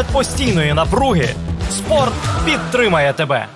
Серед постійної напруги спорт підтримає тебе.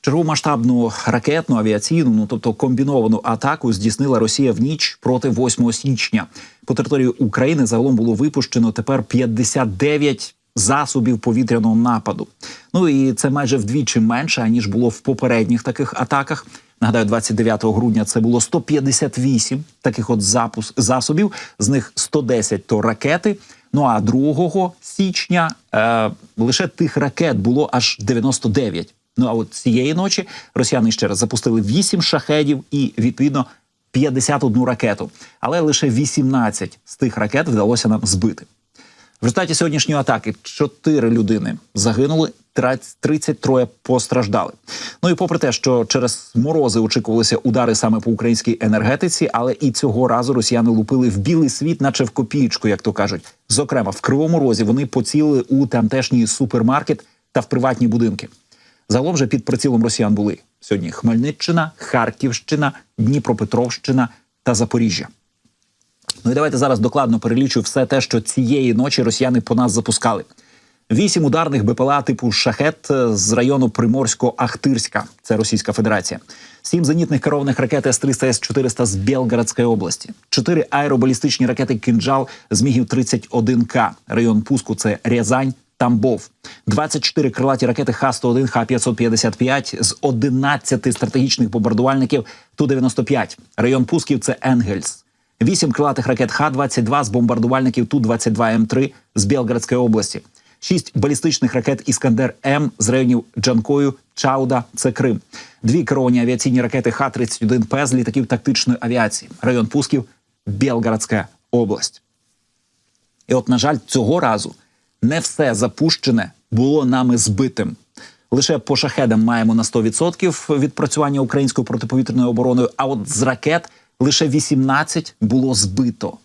Чергову масштабну ракетну авіаційну, ну тобто комбіновану атаку, здійснила Росія в ніч проти 8 січня. По території України загалом було випущено тепер 59 засобів повітряного нападу. Ну і це майже вдвічі менше аніж було в попередніх таких атаках. Нагадаю, 29 грудня це було 158 таких от запуск засобів. З них 110 – то ракети. Ну а 2 січня е, лише тих ракет було аж 99. Ну а от цієї ночі росіяни ще раз запустили 8 шахедів і відповідно 51 ракету. Але лише 18 з тих ракет вдалося нам збити. В результаті сьогоднішньої атаки 4 людини загинули, 33 постраждали. Ну і попри те, що через морози очікувалися удари саме по українській енергетиці, але і цього разу росіяни лупили в білий світ, наче в копієчку, як то кажуть. Зокрема, в кривому розі вони поцілили у тамтешній супермаркет та в приватні будинки. Загалом же під прицілом росіян були сьогодні Хмельниччина, Харківщина, Дніпропетровщина та Запоріжжя. Ну і давайте зараз докладно перелічу все те, що цієї ночі росіяни по нас запускали. Вісім ударних БПЛА типу шахет з району Приморсько-Ахтирська, це Російська Федерація. Сім зенітних керованих ракет С-300, С-400 з Белгородської області. Чотири аеробалістичні ракети Кинджал з Мігів 31К. Район пуску це Рязань, Тамбов. 24 крилаті ракети Х-101, Х-555 з 11 стратегічних бомбардувальників Ту-95. Район пусків це Енгельс. Вісім крилатих ракет Х-22 з бомбардувальників Ту-22М3 з Білградської області. Шість балістичних ракет Іскандер М з районів Джанкою, Чауда, це Крим. Дві керовані авіаційні ракети Х-31П з літаків тактичної авіації. Район пусків Білградська область. І от, на жаль, цього разу не все запущене було нами збитим. Лише по шахедам маємо на 100% відпрацювання українською протиповітряною обороною. А от з ракет лише 18 було збито.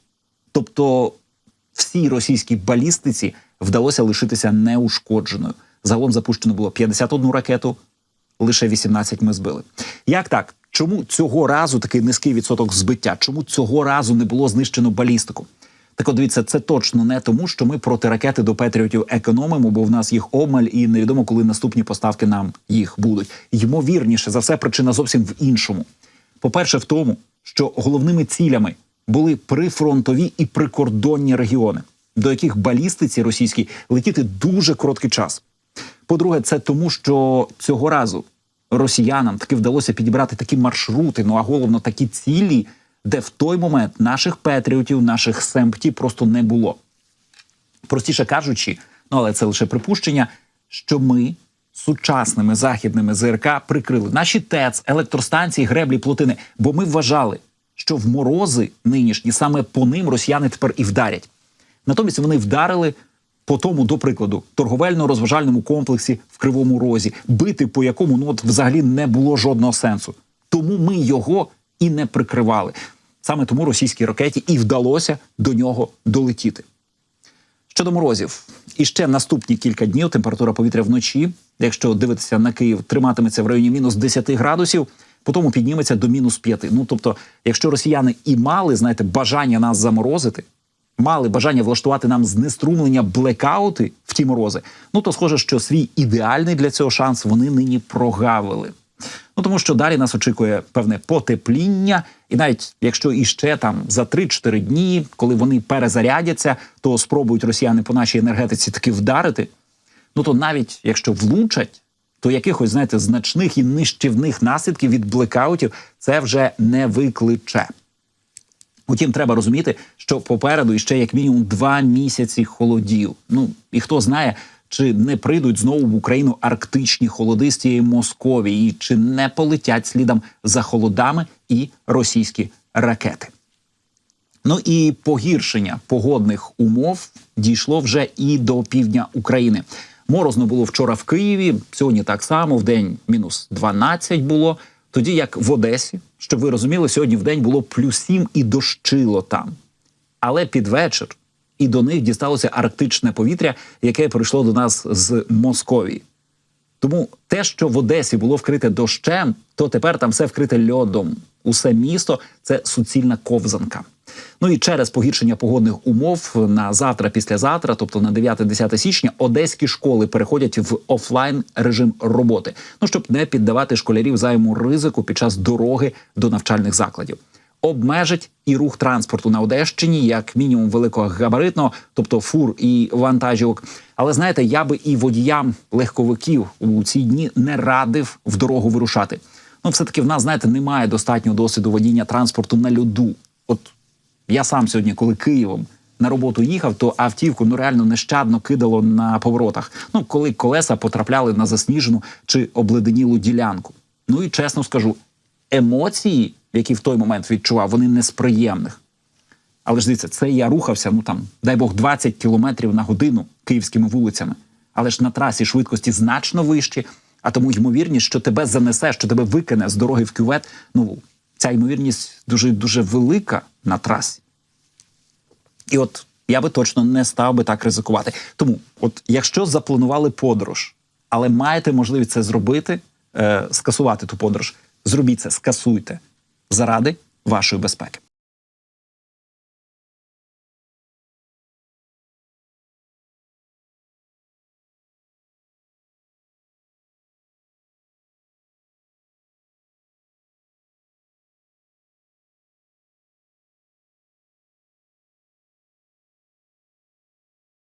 Тобто всій російській балістиці вдалося лишитися неушкодженою. Загалом запущено було 51 ракету, лише 18 ми збили. Як так? Чому цього разу такий низький відсоток збиття? Чому цього разу не було знищено балістику? Так от дивіться, це точно не тому, що ми проти ракети до Петріотів економимо, бо в нас їх обмаль, і невідомо, коли наступні поставки нам їх будуть. Ймовірніше за все, причина зовсім в іншому. По-перше, в тому, що головними цілями були прифронтові і прикордонні регіони, до яких балістиці російській летіти дуже короткий час. По-друге, це тому, що цього разу росіянам таки вдалося підібрати такі маршрути, ну а головно такі цілі, де в той момент наших петріотів, наших семпті просто не було. Простіше кажучи, ну але це лише припущення, що ми сучасними західними ЗРК прикрили наші ТЕЦ, електростанції, греблі, плотини, бо ми вважали, що в морози нинішні саме по ним росіяни тепер і вдарять. Натомість вони вдарили по тому, до прикладу, торговельно-розважальному комплексі в Кривому Розі, бити по якому ну от взагалі не було жодного сенсу. Тому ми його і не прикривали. Саме тому російській ракеті і вдалося до нього долетіти. Щодо морозів, і ще наступні кілька днів температура повітря вночі, якщо дивитися на Київ, триматиметься в районі мінус 10 градусів, потім підніметься до мінус 5. Ну тобто, якщо росіяни і мали, знаєте, бажання нас заморозити, мали бажання влаштувати нам знеструмлення блекаути в ті морози, ну то схоже, що свій ідеальний для цього шанс вони нині прогавили. Ну тому що далі нас очікує певне потепління, і навіть якщо іще там за 3-4 дні, коли вони перезарядяться, то спробують росіяни по нашій енергетиці таки вдарити. Ну то навіть якщо влучать, то якихось знаєте значних і нищівних наслідків від блекаутів це вже не викличе. Утім, треба розуміти, що попереду іще як мінімум два місяці холодів. Ну і хто знає, чи не прийдуть знову в Україну арктичні холоди з тієї Московії, і чи не полетять слідом за холодами і російські ракети. Ну і погіршення погодних умов дійшло вже і до півдня України. Морозно було вчора в Києві. Сьогодні так само в день мінус 12 було. Тоді як в Одесі, щоб ви розуміли, сьогодні в день було плюс 7 і дощило там. Але під вечір і до них дісталося арктичне повітря, яке прийшло до нас з Московії. Тому те, що в Одесі було вкрите дощем, то тепер там все вкрите льодом. Усе місто це суцільна ковзанка. Ну і через погіршення погодних умов на завтра, післязавтра, тобто на 9-10 січня, одеські школи переходять в офлайн режим роботи. Ну щоб не піддавати школярів займу ризику під час дороги до навчальних закладів. Обмежить і рух транспорту на Одещині, як мінімум великогабаритного, тобто фур і вантажівок. Але знаєте, я би і водіям легковиків у ці дні не радив в дорогу вирушати. Ну, все таки в нас, знаєте, немає достатнього досвіду водіння транспорту на льоду. От я сам сьогодні, коли Києвом на роботу їхав, то автівку ну реально нещадно кидало на поворотах. Ну, коли колеса потрапляли на засніжену чи обледенілу ділянку. Ну і чесно скажу, емоції, які в той момент відчував, вони не з приємних. Але ж дивіться, це я рухався, ну там, дай Бог, 20 кілометрів на годину київськими вулицями. Але ж на трасі швидкості значно вищі, а тому ймовірність, що тебе занесе, що тебе викине з дороги в кювет. Ну, ця ймовірність дуже дуже велика на трасі. І от я би точно не став би так ризикувати. Тому, от якщо запланували подорож, але маєте можливість це зробити, е, скасувати ту подорож, зробіть це, скасуйте заради вашої безпеки.